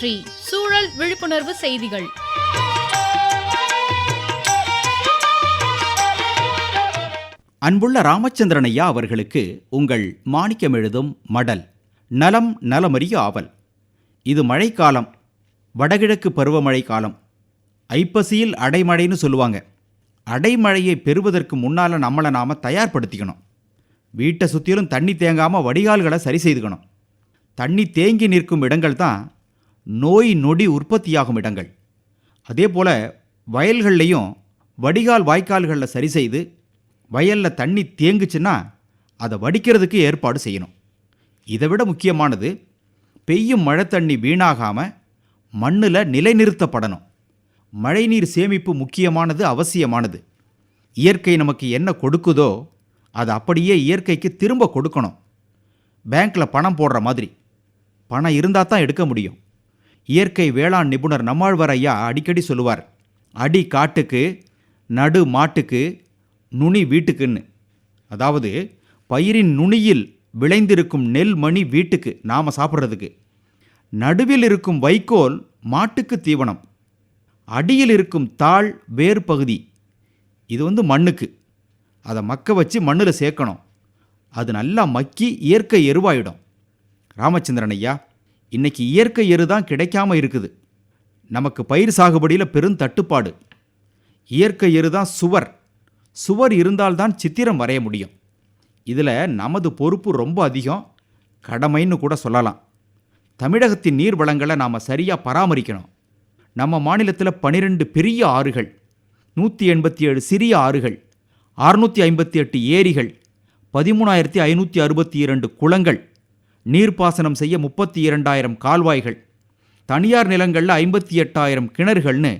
சுற்றி சூழல் விழிப்புணர்வு செய்திகள். அன்புள்ள ராமச்சந்திரனையா அவர்களுக்கு உங்கள் மாணிக்கம் எழுதும் மடல் நலம் நலமறிய ஆவல். இது மழைக்காலம் வடகிழக்கு பருவமழை காலம். ஐப்பசியில் அடைமழைன்னு சொல்லுவாங்க. அடைமழையை பெறுவதற்கு முன்னால் நம்மளை நாம் தயார்படுத்திக்கணும். வீட்டை சுற்றிலும் தண்ணி தேங்காமல் வடிகால்களை சரி செய்துக்கணும். தண்ணி தேங்கி நிற்கும் இடங்கள் தான் நோய் நொடி உற்பத்தியாகும் இடங்கள். அதே போல் வயல்கள்லையும் வடிகால் வாய்க்கால்களில் சரி செய்து வயலில் தண்ணி தேங்குச்சுன்னா அதை வடிக்கிறதுக்கு ஏற்பாடு செய்யணும். இதை விட முக்கியமானது பெய்யும் மழை தண்ணி வீணாகாமல் மண்ணில் நிலைநிறுத்தப்படணும். மழைநீர் சேமிப்பு முக்கியமானது அவசியமானது. இயற்கை நமக்கு என்ன கொடுக்குதோ அதை அப்படியே இயற்கைக்கு திரும்ப கொடுக்கணும். பேங்க்கில் பணம் போடுற மாதிரி. பணம் இருந்தால் தான் எடுக்க முடியும். இயற்கை வேளாண் நிபுணர் நம்மாழ்வார் ஐயா அடிக்கடி சொல்லுவார். அடி காட்டுக்கு நடு மாட்டுக்கு நுனி வீட்டுக்குன்னு. அதாவது பயிரின் நுனியில் விளைந்திருக்கும் நெல் மணி வீட்டுக்கு நாம் சாப்பிட்றதுக்கு. நடுவில் இருக்கும் வைக்கோல் மாட்டுக்கு தீவனம். அடியில் இருக்கும் தாள் வேர் பகுதி. இது வந்து மண்ணுக்கு. அதை மக்க வச்சு மண்ணில் சேர்க்கணும். அது நல்லா மக்கி இயற்கை எருவாயிடும். ராமச்சந்திரன் ஐயா இன்னைக்கு இயற்கை எரு தான் கிடைக்காம இருக்குது. நமக்கு பயிர் சாகுபடியில் பெரும் தட்டுப்பாடு. இயற்கை எரு தான் சுவர். சுவர் இருந்தால்தான் சித்திரம் வரைய முடியும். இதில் நமது பொறுப்பு ரொம்ப அதிகம். கடமைன்னு கூட சொல்லலாம். தமிழகத்தின் நீர் வளங்களை நாம் சரியாக பராமரிக்கணும். நம்ம மாநிலத்தில் பனிரெண்டு பெரிய ஆறுகள் நூற்றி எண்பத்தி ஏழு சிறிய ஆறுகள் அறுநூற்றி ஐம்பத்தி எட்டு ஏரிகள் பதிமூணாயிரத்தி ஐநூற்றி அறுபத்தி இரண்டு குளங்கள் நீர்ப்பாசனம் செய்ய முப்பத்தி இரண்டாயிரம் கால்வாய்கள் தனியார் நிலங்களில் ஐம்பத்தி எட்டாயிரம் கிணறுகள்னு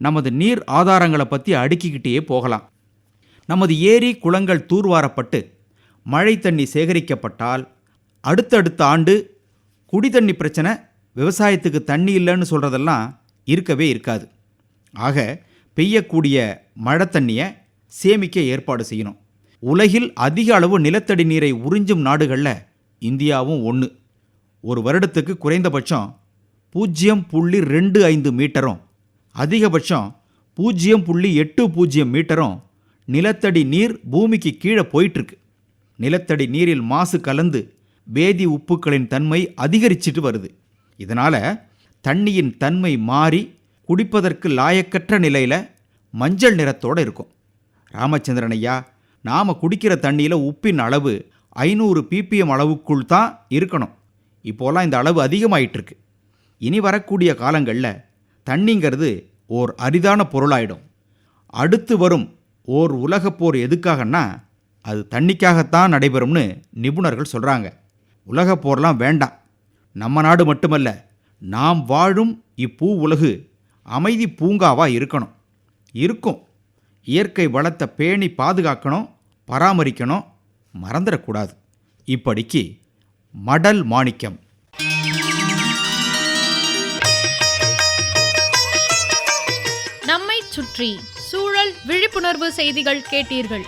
நமது நீர் ஆதாரங்களை பற்றி அடுக்கிக்கிட்டே போகலாம். நமது ஏரி குளங்கள் தூர்வாரப்பட்டு மழை தண்ணி சேகரிக்கப்பட்டால் அடுத்தடுத்த ஆண்டு குடி தண்ணி பிரச்சனை விவசாயத்துக்கு தண்ணி இல்லைன்னு சொல்கிறதெல்லாம் இருக்கவே இருக்காது. ஆக பெய்யக்கூடிய மழை தண்ணியை சேமிக்க ஏற்பாடு செய்யணும். உலகில் அதிக அளவு நிலத்தடி நீரை உறிஞ்சும் நாடுகளில் இந்தியாவும் ஒன்று ஒரு வருடத்துக்கு குறைந்தபட்சம் பூஜ்ஜியம் புள்ளி ரெண்டு ஐந்து மீட்டரும் அதிகபட்சம் பூஜ்ஜியம் புள்ளி எட்டு பூஜ்ஜியம் மீட்டரும் நிலத்தடி நீர் பூமிக்கு கீழே போயிட்டுருக்கு நிலத்தடி நீரில் மாசு கலந்து வேதி உப்புக்களின் தன்மை அதிகரிச்சிட்டு வருது. இதனால் தண்ணியின் தன்மை மாறி குடிப்பதற்கு லாயக்கற்ற நிலையில் மஞ்சள் நிறத்தோடு இருக்கும். ராமச்சந்திரன் ஐயா நாம் குடிக்கிற தண்ணியில் உப்பின் அளவு ஐநூறு பிபிஎம் அளவுக்குள் தான் இருக்கணும். இப்போலாம் இந்த அளவு அதிகமாயிட்டிருக்கு. இனி வரக்கூடிய காலங்களில் தண்ணிங்கிறது ஓர் அரிதான பொருளாயிடும். அடுத்து வரும் ஓர் உலகப்போர் எதுக்காகன்னா அது தண்ணிக்காகத்தான் நடைபெறும்னு நிபுணர்கள் சொல்கிறாங்க உலகப்போர்லாம் வேண்டாம். நம்ம நாடு மட்டுமல்ல நாம் வாழும் இப்பூ உலகு அமைதி பூங்காவாக இருக்கணும். இருக்கும். இயற்கை வளத்தை பேணி பாதுகாக்கணும் பராமரிக்கணும் மறந்துடக்கூடாது. இப்படிக்கு மடல் மாணிக்கம். நம்மை சுற்றி சூழல் விழிப்புணர்வு செய்திகள் கேட்டீர்கள்.